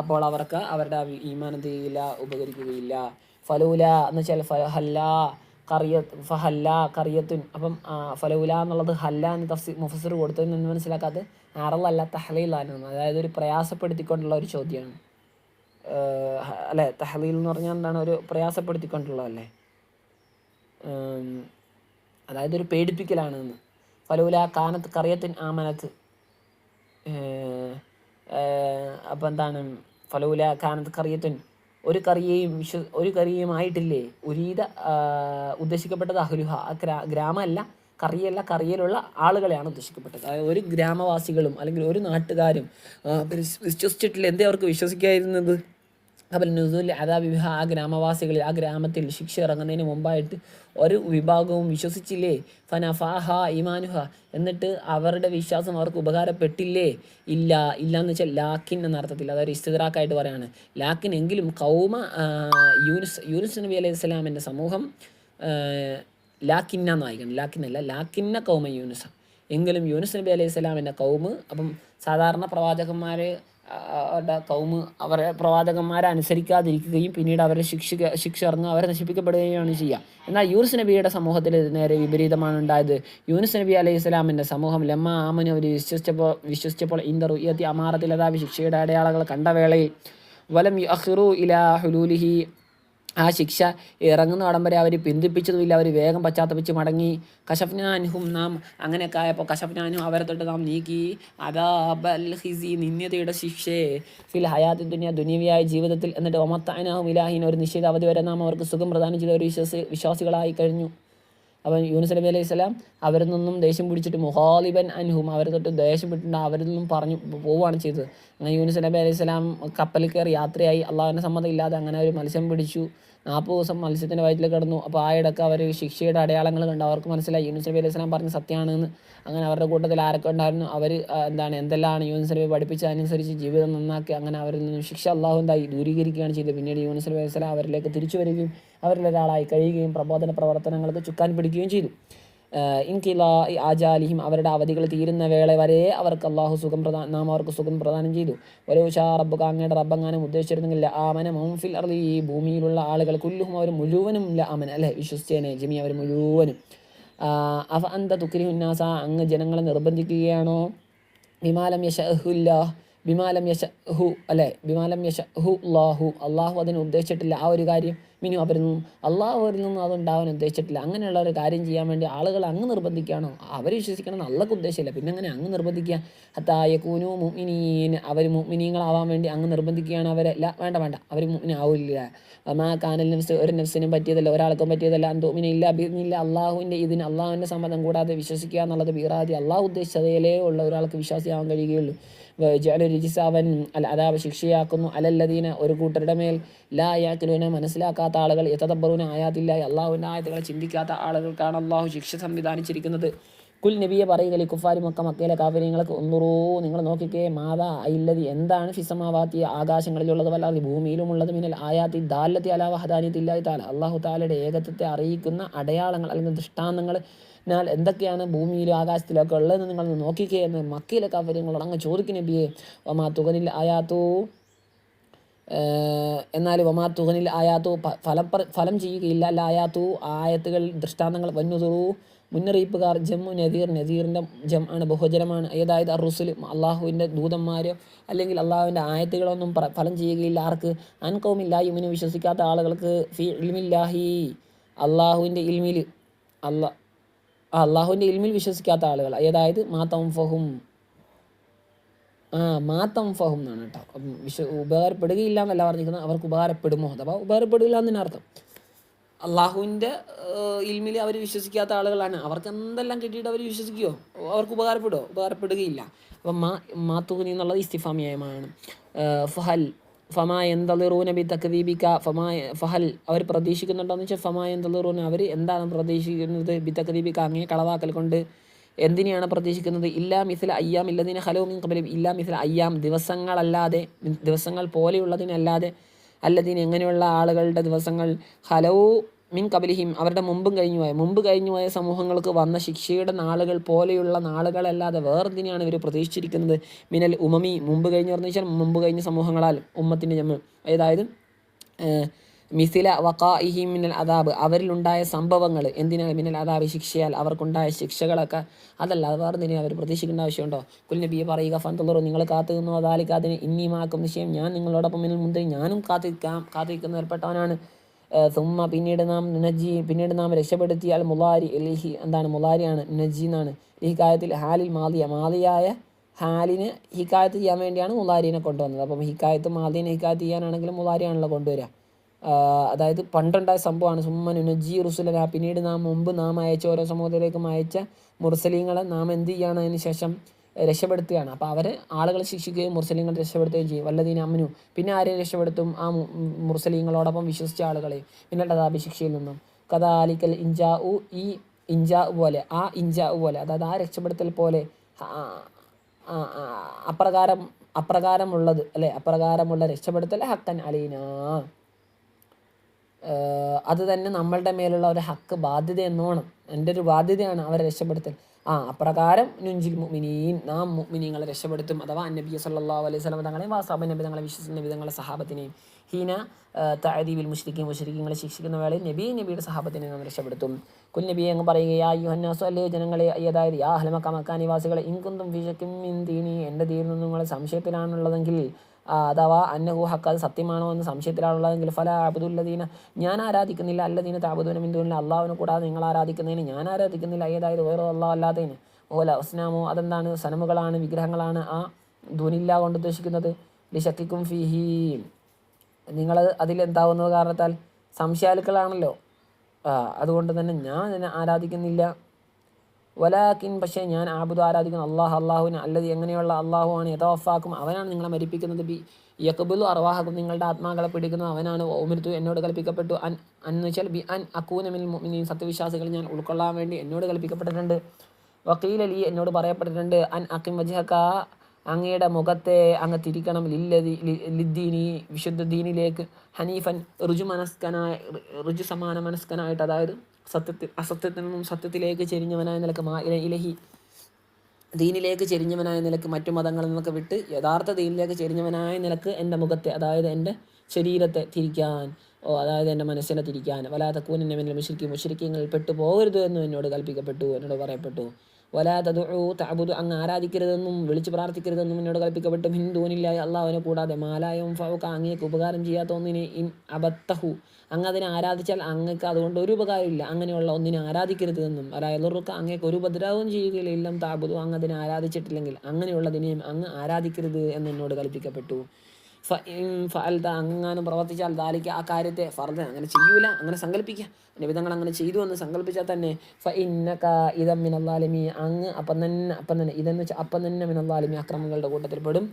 അപ്പോൾ അവർക്ക് അവരുടെ ഈമാൻ എന്ത് ചെയ്യില്ല ഉപകരിക്കുകയില്ല. ഫലൂല എന്ന് വെച്ചാൽ ഫഹല്ല കറിയ ഫഹല്ല കറിയത്തുൻ. അപ്പം ഫലൂല എന്നുള്ളത് ഹല്ല എന്ന് തഫ്സി മുഫസർ കൊടുത്തതിൽ നിന്ന് മനസ്സിലാക്കാത്ത അറലല്ല തഹലീലാണ് അതായത് ഒരു പ്രയാസപ്പെടുത്തിക്കൊണ്ടുള്ള ഒരു ചോദ്യമാണ്. അല്ലേ? തഹലീൽ എന്ന് പറഞ്ഞാൽ എന്താണ്? ഒരു പ്രയാസപ്പെടുത്തിക്കൊണ്ടുള്ളതല്ലേ? അതായത് ഒരു പേടിപ്പിക്കലാണെന്ന്. ഫലൂല കാനത്ത് കറിയത്തിൻ ആമനത്ത്. അപ്പം എന്താണ്? ഫലൂല കാനത്ത് കറിയത്തൻ. ഒരു കറിയേയും വിശ്വ ഒരു കറിയേയും ആയിട്ടില്ലേ ഉരീത ഉദ്ദേശിക്കപ്പെട്ടത് അഹ്ലുഹ. ആ ഗ്രാ ഗ്രാമമല്ല കറിയല്ല കറിയിലുള്ള ആളുകളെയാണ് ഉദ്ദേശിക്കപ്പെട്ടത്. അതായത് ഒരു ഗ്രാമവാസികളും അല്ലെങ്കിൽ ഒരു നാട്ടുകാരും വിശ്വസിച്ചിട്ടില്ല. എന്തേ അവർക്ക് വിശ്വസിക്കാതിരുന്നത്? അപ്പോൾ നുസുൽ അതാബിഹ ആ ഗ്രാമവാസികളിൽ ആ ഗ്രാമത്തിൽ ശിക്ഷ ഇറങ്ങുന്നതിന് മുമ്പായിട്ട് ഒരു വിഭാഗവും വിശ്വസിച്ചില്ലേ? ഫനഫാഹ ഇമാനുഹ എന്നിട്ട് അവരുടെ വിശ്വാസം അവർക്ക് ഉപകാരപ്പെട്ടില്ലേ? ഇല്ല ഇല്ല എന്ന് വെച്ചാൽ ലാക്കിൻ എന്ന അർത്ഥത്തിൽ അതൊരു ഇസ്തിറാക്കായിട്ട് പറയാണ്. ലാക്കിൻ എങ്കിലും കൗമ യൂനുസ് യൂനുസ് നബി അലൈഹി സ്വലാമിന്റെ സമൂഹം ലാക്കിന്ന എന്ന് വായിക്കണം ലാക്കിന്നല്ല ലാക്കിന്ന കൗമ യൂനുസ. എങ്കിലും യൂനുസ് നബി അലൈഹി സ്വലാമിന്റെ കൗമ് അപ്പം സാധാരണ പ്രവാചകന്മാർ അവരുടെ കൗമ് അവരെ പ്രവാചകന്മാരെ അനുസരിക്കാതിരിക്കുകയും പിന്നീട് അവരെ ശിക്ഷിക്ക ശിക്ഷ ഇറങ്ങുക അവരെ നശിപ്പിക്കപ്പെടുകയാണ് ചെയ്യുക. എന്നാൽ യൂനുസ് നബിയുടെ സമൂഹത്തിൽ നേരെ വിപരീതമാണ് ഉണ്ടായത്. യൂനുസ് നബി അലൈഹി ഇസ്ലാമിന്റെ സമൂഹം ലമ്മ ആമന് അവർ വിശ്വസിച്ചപ്പോൾ വിശ്വസിച്ചപ്പോൾ ഇന്ദർ അമാറത്തിൽ അതാ ശിക്ഷയുടെ അടയാളങ്ങൾ കണ്ട വേളയിൽ. വലം അഹ്റു ഇലാ ഹുലൂലിഹി ആ ശിക്ഷ ഇറങ്ങുന്ന അടം വരെ അവർ പിന്തിപ്പിച്ചതുമില്ല. അവർ വേഗം പശ്ചാത്തപിച്ച് മടങ്ങി. കശഫ്നാൻഹും നാം അങ്ങനെയൊക്കെ ആയപ്പോൾ കശഫ്നാനും അവരെ തൊട്ട് നാം നീക്കി. അതാബൽ ഹിസി നിന്യതയുടെ ശിക്ഷയെ ഫിൽ ഹയാത്തി ദുനിയ ദുനിയവിയായ ജീവിതത്തിൽ എന്നിട്ട് ഒമത്താനാഹും ഇലാഹിൻ ഒരു നിശ്ചിത അവധി വരെ നാം അവർക്ക് സുഖം പ്രദാനം ചെയ്ത ഒരു വിശ്വാസി വിശ്വാസികളായി കഴിഞ്ഞു. അവൻ യൂനുസ് നബി അലൈഹി സ്വലാം അവരിൽ നിന്നും ദേഷ്യം പിടിച്ചിട്ട് മുഹാലിബൻ അൻഹും അവരെ തൊട്ട് ദേഷ്യം പിടിച്ചിട്ട് അവരിൽ നിന്നും പറഞ്ഞു പോവുകയാണ് ചെയ്തത്. അങ്ങനെ യൂനുസ് നബി അലൈഹി സ്വലാം കപ്പലിൽ കയറി യാത്രയായി. അള്ളാഹുവിന്റെ സമ്മതം ഇല്ലാതെ അങ്ങനെ ഒരു മത്സ്യം പിടിച്ചു. നാൽപ്പത് ദിവസം മത്സ്യത്തിന്റെ വയറ്റിൽ കിടന്നു. അപ്പോൾ ആ ഇടയ്ക്ക് അവർ ശിക്ഷയുടെ അടയാളങ്ങൾ കണ്ടു. അവർക്ക് മനസ്സിലായി യൂനുസ് നബി അലൈഹി സ്വലാം പറഞ്ഞ സത്യമാണെന്ന്. അങ്ങനെ അവരുടെ കൂട്ടത്തിൽ ആരൊക്കെ ഉണ്ടായിരുന്നു? അവർ എന്താണ് എന്തെല്ലാം യൂനുസ് നബി പഠിപ്പിച്ച അനുസരിച്ച് ജീവിതം നന്നാക്കി അങ്ങനെ അവരിൽ നിന്നും ശിക്ഷ അള്ളാഹു ദൂരീകരിക്കുകയാണ് ചെയ്തത്. പിന്നീട് യൂനുസ് നബി അലൈഹി സ്വലാം അവരിലേക്ക് തിരിച്ചു വരികയും അവരിലൊരാളായി കഴിയുകയും പ്രബോധന പ്രവർത്തനങ്ങൾക്ക് ചുക്കാൻ പിടിക്കുകയും ചെയ്തു. ഇൻകില ആജാലിഹിം അവരുടെ അവധികൾ തീരുന്ന വേള വരെ അവർക്ക് അള്ളാഹു സുഖം പ്രദാ നാം അവർക്ക് സുഖം പ്രദാനം ചെയ്തു. ഒരു ഉഷാ റബ്ബ് അങ്ങയുടെ റബ്ബങ്ങാനും ഉദ്ദേശിച്ചിരുന്നെങ്കിൽ ആമന മൗഫിൽ അറി ഈ ഭൂമിയിലുള്ള ആളുകൾ കുല്ലുഹും അവർ മുഴുവനും ഇല്ല അമന അല്ലെ? വിശ്വസിച്ചേനെ ജിമി അവർ മുഴുവനും. അവ അന്ത തുക്രിഹുന്നാസ അങ്ങ് ജനങ്ങളെ നിർബന്ധിക്കുകയാണോ? വിമാലം യശഹുല്ല ബിമാലം യശ ഹു അല്ലെ? ബിമാലം യശ ഹു അള്ളാഹു അള്ളാഹു അതിന് ഉദ്ദേശിച്ചിട്ടില്ല. ആ ഒരു കാര്യം മിനു അവരിൽ നിന്നും അള്ളാഹു അവരിൽ നിന്നും അതുണ്ടാവാൻ ഉദ്ദേശിച്ചിട്ടില്ല. അങ്ങനെയുള്ള ഒരു കാര്യം ചെയ്യാൻ വേണ്ടി ആളുകൾ അങ്ങ് നിർബന്ധിക്കുകയാണോ. അവർ വിശ്വസിക്കണം അള്ളക്ക് ഉദ്ദേശമില്ല. പിന്നെ അങ്ങനെ അങ്ങ് നിർബന്ധിക്കുക? ഹത്തായ കൂനു മുമിനീൻ അവർ മുമിനീങ്ങളാവാൻ വേണ്ടി അങ്ങ് നിർബന്ധിക്കുകയാണ് അവരെ. ഇല്ല വേണ്ട വേണ്ട. അവർ മുമിനാവില്ല അമാ കാനൽ നഫ്സ് ഒരു നഫ്സിനും പറ്റിയതല്ല ഒരാൾക്കും പറ്റിയതല്ല. അന്തോമിന ഇല്ല അഭിന്നില്ല അള്ളാഹുവിന്റെ ഇതിന് അള്ളാഹുവിന്റെ സമ്മതം കൂടാതെ വിശ്വസിക്കുക എന്നുള്ളത് വീറാതി അള്ളാഹു ഉദ്ദേശതയിലേ ഉള്ള ഒരാൾക്ക് വിശ്വാസിയാവാൻ കഴിയുകയുള്ളൂ. ജല രുചിസാവൻ അല്ല അതാവ് ശിക്ഷയാക്കുന്നു. അലല്ലദീന ഒരു കൂട്ടരുടെ മേൽ ലാ യാക്കിലൂന മനസ്സിലാക്കാത്ത ആളുകൾ യഥബറൂന ആയാതില്ല അള്ളാഹുവിന്റെ ആയത്തുകളെ ചിന്തിക്കാത്ത ആളുകൾക്കാണ് അള്ളാഹു ശിക്ഷ സംവിധാനിച്ചിരിക്കുന്നത്. കുൽ നബിയെ പറയുക കുഫാരി മക്ക മക്കയിലെ കാവര്യങ്ങൾക്ക് ഒന്നുറൂ നിങ്ങൾ നോക്കിക്കേ മാതാ അയില്ലതി എന്താണ് ഫിസമാവാത്തി ആകാശങ്ങളിലുള്ളത് വല്ലാതെ ഭൂമിയിലുമുള്ളത് മിന്നൽ ആയാത്തി ദാലത്തി അലാ വഹദാനിയത്തി ഇല്ലാതി താല അള്ളാഹു താലയുടെ ഏകത്വത്തെ അറിയിക്കുന്ന അടയാളങ്ങൾ അല്ലെങ്കിൽ ദൃഷ്ടാന്തങ്ങൾ എന്നാൽ എന്തൊക്കെയാണ് ഭൂമിയിലും ആകാശത്തിലൊക്കെ ഉള്ളതെന്ന് നിങ്ങൾ നോക്കിക്കേ എന്ന് മക്കയിലെ കാവര്യങ്ങളോട് അങ്ങ് ചോദിക്കും നബിയെ. ഒമാ തുകനിൽ ആയാത്തൂ എന്നാൽ വമാ തുഹനിൽ ആയാത്തു ഫലപ്ര ഫലം ചെയ്യുകയില്ല. അല്ല ആയാത്തു ആയത്തുകൾ ദൃഷ്ടാന്തങ്ങൾ വന്നുതുറു മുന്നറിയിപ്പുകാർ ജമ്മു നദീർ നദീറിന്റെ ജം ആണ് ബഹുജനമാണ്. ഏതായത് അറുസുൽ അള്ളാഹുവിന്റെ ദൂതന്മാർ അല്ലെങ്കിൽ അള്ളാഹുവിന്റെ ആയത്തുകളൊന്നും ഫലം ചെയ്യുകയില്ല. ആർക്ക്? അൻകൗമില്ല ഇമിന് വിശ്വസിക്കാത്ത ആളുകൾക്ക് ഫി ഇൽമില്ലാഹി അള്ളാഹുവിന്റെ ഇൽമിൽ അള്ളാ അള്ളാഹുവിന്റെ ഇൽമിൽ വിശ്വസിക്കാത്ത ആളുകൾ. ഏതായത് മാതം ഫഹും ആ മാത്തം ഫഹും എന്നാണ് കേട്ടോ. വിശ്വ ഉപകാരപ്പെടുകയില്ല എന്നല്ല പറഞ്ഞിരിക്കുന്നത് അവർക്ക് ഉപകാരപ്പെടുമോ? അഥവാ ഉപകാരപ്പെടില്ല എന്നതിന് അർത്ഥം. അള്ളാഹുവിന്റെ ഇൽമിൽ അവർ വിശ്വസിക്കാത്ത ആളുകളാണ്. അവർക്ക് എന്തെല്ലാം കിട്ടിയിട്ട് അവർ വിശ്വസിക്കുമോ അവർക്ക് ഉപകാരപ്പെടുമോ ഉപകാരപ്പെടുകയില്ല. അപ്പം മാ മാത്തുകുനി എന്നുള്ളത് ഇസ്തിഫാമിയമാണ് ഫഹൽ ഫമാ എന്തളിറൂന ബി തക്ദീബിക്ക ഫമാ ഫഹൽ അവർ പ്രതീക്ഷിക്കുന്നുണ്ടോയെന്ന് വെച്ചാൽ ഫമാ എന്തളിറൂന അവർ എന്താണ് പ്രതീക്ഷിക്കുന്നത്? ബി തക്ദീബിക്ക അങ്ങേ കളവാക്കൽ കൊണ്ട് എന്തിനെയാണ് പ്രതീക്ഷിക്കുന്നത്? ഇല്ലാ മിസിൽ അയ്യാം ഇല്ലതിന് ഹലോ മീൻ കബലും ഇല്ലാ മിസിൽ അയ്യാം ദിവസങ്ങളല്ലാതെ ദിവസങ്ങൾ പോലെയുള്ളതിനല്ലാതെ അല്ലതിന് എങ്ങനെയുള്ള ആളുകളുടെ ദിവസങ്ങൾ ഹലോ മിൻ കബലിഹിം അവരുടെ മുമ്പും കഴിഞ്ഞു പോയ മുമ്പ് കഴിഞ്ഞു പോയ സമൂഹങ്ങൾക്ക് വന്ന ശിക്ഷയുടെ നാളുകൾ പോലെയുള്ള നാളുകളല്ലാതെ വേറെന്തിനെയാണ് ഇവർ പ്രതീക്ഷിച്ചിരിക്കുന്നത്? മിനൽ ഉമമി മുമ്പ് കഴിഞ്ഞവരെന്ന് വെച്ചാൽ മുമ്പ് കഴിഞ്ഞ സമൂഹങ്ങളാൽ ഉമ്മത്തിന്റെ ജമ്മ. അതായത് മിസില വക്കാഇഹി മിനൽ അതാബ് അവരിലുണ്ടായ സംഭവങ്ങൾ എന്തിനാ മിനൽ അതാബ് ശിക്ഷയാൽ അവർക്കുണ്ടായ ശിക്ഷകളൊക്കെ? അതല്ല അത് വേറെ അവർ പ്രതീക്ഷിക്കേണ്ട ആവശ്യമുണ്ടോ? കുൽ നബിയെ പറയുക ഫന്തുള്ളറു നിങ്ങൾ കാത്തു നിന്നോ അതാലിക്കാതിന് ഇനിയുമാക്കും നിശ്ചയം. ഞാൻ നിങ്ങളോടൊപ്പം മിനൽ മുന്തിരി ഞാനും കാത്തിരിക്കാം കാത്തിരിക്കുന്നവരിൽപ്പെട്ടവനാണ് സുമ്മ പിന്നീട് നാം നജി പിന്നീട് നാം രക്ഷപ്പെടുത്തിയാൽ മുലാരി എലിഹി എന്താണ് മുലാരിയാണ് നജി എന്നാണ്. ഈ കാര്യത്തിൽ ഹാലിൽ മാതിയ മാതിയായ ഹാലിന് ഹിക്കായത്ത് ചെയ്യാൻ വേണ്ടിയാണ് മുലാരിനെ കൊണ്ടുവന്നത്. അപ്പം ഹിക്കായത്ത് മാതിനെ ഹിക്കായത്ത് ചെയ്യാനാണെങ്കിലും മുലാരിയാണല്ലോ കൊണ്ടുവരിക. അതായത് പണ്ടുണ്ടായ സംഭവമാണ്. സുമ്മൻ നജി റുസുലന. പിന്നീട് നാം മുമ്പ് നാം അയച്ച ഓരോ സമൂഹത്തിലേക്കും അയച്ച മുർസലീങ്ങളെ നാം എന്ത് ചെയ്യാണ്? അതിന് ശേഷം രക്ഷപ്പെടുത്തുകയാണ്. അപ്പോൾ അവരെ ആളുകളെ ശിക്ഷിക്കുകയും മുർസലീങ്ങൾ രക്ഷപ്പെടുത്തുകയും ചെയ്യും. വല്ലതീന അമ്മനു. പിന്നെ ആരെയും രക്ഷപ്പെടുത്തും? ആ മുർസലിങ്ങളോടൊപ്പം വിശ്വസിച്ച ആളുകളെ പിന്നെ അതാബി ശിക്ഷയിൽ നിന്നും. കഥാലിക്കൽ ഇഞ്ചാ ഉ ഈ ഇഞ്ചാ പോലെ ആ ഇഞ്ചാ പോലെ. അതായത് ആ രക്ഷപ്പെടുത്തൽ പോലെ അപ്രകാരം അപ്രകാരമുള്ളത് അല്ലെ? അപ്രകാരമുള്ള രക്ഷപ്പെടുത്തൽ ഹക്കൻ അലീന. അത് തന്നെ നമ്മളുടെ മേലുള്ള ഒരു ഹക്ക് ബാധ്യത എന്നോണം. എന്റെ ഒരു ബാധ്യതയാണ് അവരെ രക്ഷപ്പെടുത്തൽ. ആ അപ്രകാരം നുഞ്ചിൽ മുഅ്മിനീൻ നാം മുഅ്മിനീങ്ങളെ രക്ഷപ്പെടുത്തും. അഥവാ നബി സല്ലാ അലൈഹി വസല്ലം തങ്ങളെയും വാസാബ നബി തങ്ങളെ വിശ്വസിക്കുന്ന നബി തങ്ങളെ സഹാബത്തിനെയും. ഹീന തഅദീബിൽ മുഷ്രിക്കും മുഷരിക്കങ്ങളെ ശിക്ഷിക്കുന്ന വേളയിൽ നബി നബിയുടെ സഹാബത്തിനെ നാം രക്ഷപ്പെടുത്തും. കുൽ നബി അങ്ങ് പറയുകയാ യുഹന്നാസു അല്ലേ ജനങ്ങളെ അതായത് യാ ഹലമക്ക മക്ക നിവാസികളെ ഇൻകുന്തും വിശക്കും ദീനി എന്റെ തീരുന്നു നിങ്ങളെ സംശയത്തിലാണുള്ളതെങ്കിൽ അഥവാ അന്നഹു ഹക്ക് അത് സത്യമാണോ എന്ന് സംശയത്തിലാണുള്ളതെങ്കിൽ ഫല അബുദുല്ലദീന ഞാൻ ആരാധിക്കുന്നില്ല അല്ലദീന താബുദൂന ബിന്ദുവിന് അള്ളാഹുവിനെ കൂടാതെ നിങ്ങൾ ആരാധിക്കുന്നതിന് ഞാൻ ആരാധിക്കുന്നില്ല ഏതായത് വേറെ അള്ളാഹ് അല്ലാത്തതിന് ഓല ഉസ്നാമോ അതെന്താണ്? സനമുകളാണ് വിഗ്രഹങ്ങളാണ് ആ ധുനില്ല കൊണ്ട് ഉദ്ദേശിക്കുന്നത്. ലിശക്കിക്കും ഫിഹി. നിങ്ങൾ അതിലെന്താവുന്നത് കാരണത്താൽ? സംശയാലുക്കളാണല്ലോ. അതുകൊണ്ട് തന്നെ ഞാൻ ആരാധിക്കുന്നില്ല. വലാക്കിൻ പക്ഷേ ഞാൻ ആബുദ് ആരാധിക്കുന്ന അള്ളാഹ് അള്ളാഹുവിന് അല്ലത് എങ്ങനെയുള്ള അള്ളാഹു ആണ് യഥോഫാക്കും അവനാണ് നിങ്ങളെ മരിപ്പിക്കുന്നത്. ബി യക്കബുലു അർവാഹക്കും നിങ്ങളുടെ ആത്മാക്കളെ പിടിക്കുന്നത് അവനാണ് ഓമിരുത്തു എന്നോട് കൽപ്പിക്കപ്പെട്ടു. അൻ എന്ന് വെച്ചാൽ ബി അൻ അക്കൂനമിൽ മുഅ്മിനീൻ. സത്യവിശ്വാസികൾ ഞാൻ ഉൾക്കൊള്ളാൻ വേണ്ടി എന്നോട് കൽപ്പിക്കപ്പെട്ടിട്ടുണ്ട്. വക്കീൽ അലി എന്നോട് പറയപ്പെട്ടിട്ടുണ്ട്. അൻ അക്കിം വജഹക്ക അങ്ങയുടെ മുഖത്തെ അങ്ങ് തിരിക്കണം. ലില്ലതി ലിദ്ദീനി വിശുദ്ധ ദീനിലേക്ക് ഹനീഫൻ ഋജു മനസ്കനായ ഋജു സമാന മനസ്കനായിട്ട് അതായത് സത്യത്തിൽ അസത്യത്തിൽ നിന്നും സത്യത്തിലേക്ക് ചെരിഞ്ഞവനായ നിലയ്ക്ക് മാ ഇല- ഇലഹി ദീനിലേക്ക് ചെരിഞ്ഞവനായ നിലയ്ക്ക് മറ്റു മതങ്ങളിൽ നിന്നൊക്കെ വിട്ട് യഥാർത്ഥ ദീനിലേക്ക് ചെരിഞ്ഞവനായ നിലയ്ക്ക് എന്റെ മുഖത്തെ അതായത് എന്റെ ശരീരത്തെ തിരിക്കാൻ ഓ അതായത് എന്റെ മനസ്സിനെ തിരിക്കാൻ. വലാത്ത കൂനിന്റെ മുശ്രിക്കും മുശ്രിക്കങ്ങളിൽ പെട്ടു പോകരുത് എന്ന് എന്നോട് കൽപ്പിക്കപ്പെട്ടു എന്നോട് പറയപ്പെട്ടു. വലാത്ത തഅബുദു അങ്ങ് ആരാധിക്കരുതെന്നും വിളിച്ച് പ്രാർത്ഥിക്കരുതെന്നും എന്നോട് കൽപ്പിക്കപ്പെട്ടു. ഹിന്ദുവിനില്ല അള്ളാഹുവിനെ കൂടാതെ മാലായും ഫൗക്ക അങ്ങേക്ക് ഉപകാരം ചെയ്യാത്ത ഒന്നിനെ ഇൻ അബത്തഹു. അങ്ങ് അതിനെ ആരാധിച്ചാൽ അങ്ങക്ക് അതുകൊണ്ട് ഒരു ഉപകാരമില്ല. അങ്ങനെയുള്ള ഒന്നിനെ ആരാധിക്കരുതെന്നും എന്നും അലായലുറുക്ക അങ്ങേക്ക് ഒരു ഉപദ്രവവും ചെയ്യുകയില്ല. ഇല്ലം താബുദു അങ്ങ് അതിനെ ആരാധിച്ചിട്ടില്ലെങ്കിൽ അങ്ങനെയുള്ളതിനെയും അങ്ങ് ആരാധിക്കരുത് എന്ന് എന്നോട് കൽപ്പിക്കപ്പെട്ടു. ഫഅൽത അങ്ങാനും പ്രവർത്തിച്ചാൽ ദാലിക്ക് ആ കാര്യത്തെ ഫർദ അങ്ങനെ ചെയ്യൂല അങ്ങനെ സങ്കല്പിക്കുക നിബിധങ്ങൾ അങ്ങനെ ചെയ്തു എന്ന് സങ്കല്പിച്ചാൽ തന്നെ ഫ ഇന്നക ഇതം മിനല്ലാലിമി അങ്ങ് അപ്പം തന്നെ അപ്പം തന്നെ ഇതെന്ന് വെച്ചാൽ അപ്പം തന്നെ മിനല്ലാലിമി അക്രമങ്ങളുടെ കൂട്ടത്തിൽ പെടും.